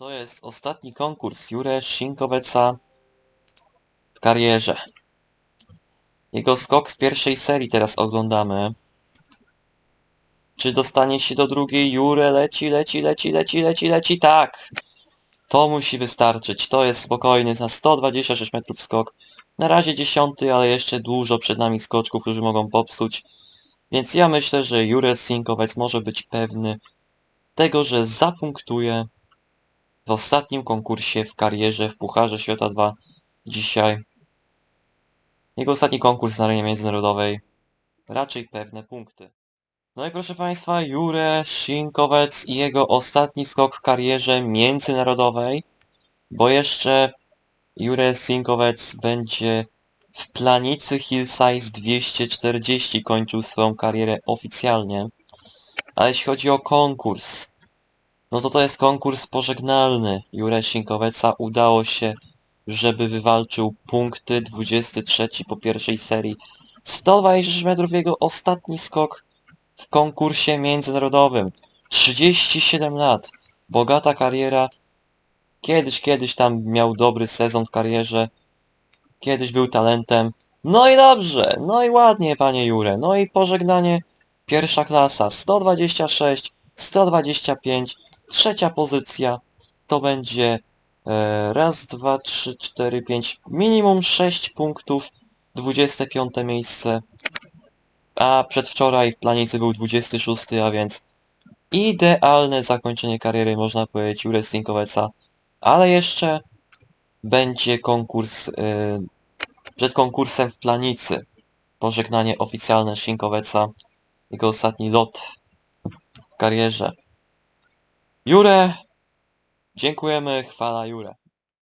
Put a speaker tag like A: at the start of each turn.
A: To jest ostatni konkurs Jure Szinkoweca w karierze. Jego skok z pierwszej serii teraz oglądamy. Czy dostanie się do drugiej? Jure leci, leci, leci, leci, leci, leci. Tak! To musi wystarczyć. To jest spokojny za 126 metrów skok. Na razie dziesiąty, ale jeszcze dużo przed nami skoczków, którzy mogą popsuć. Więc ja myślę, że Jure Sinkowiec może być pewny tego, że zapunktuje w ostatnim konkursie w karierze w Pucharze Świata 2 dzisiaj. Jego ostatni konkurs na arenie międzynarodowej. Raczej pewne punkty. No i proszę Państwa, Jure Szynkowec i jego ostatni skok w karierze międzynarodowej, bo jeszcze Jure Szynkowec będzie w planicy Hillsize 240 kończył swoją karierę oficjalnie. A jeśli chodzi o konkurs, no to to jest konkurs pożegnalny. Jure Szynkowca udało się, żeby wywalczył punkty 23 po pierwszej serii. 126 metrów jego ostatni skok w konkursie międzynarodowym. 37 lat. Bogata kariera. Kiedyś, kiedyś tam miał dobry sezon w karierze. Kiedyś był talentem. No i dobrze, no i ładnie, panie Jure. No i pożegnanie pierwsza klasa. 126, 125, trzecia pozycja. To będzie e, raz, dwa, trzy, cztery, pięć, minimum 6 punktów. 25 miejsce. A przedwczoraj w planicy był 26, a więc idealne zakończenie kariery, można powiedzieć, Stinkoweca. Ale jeszcze będzie konkurs y, przed konkursem w planicy. Pożegnanie oficjalne Szinkoweca. Jego ostatni lot w karierze. Jure! Dziękujemy, chwala Jure.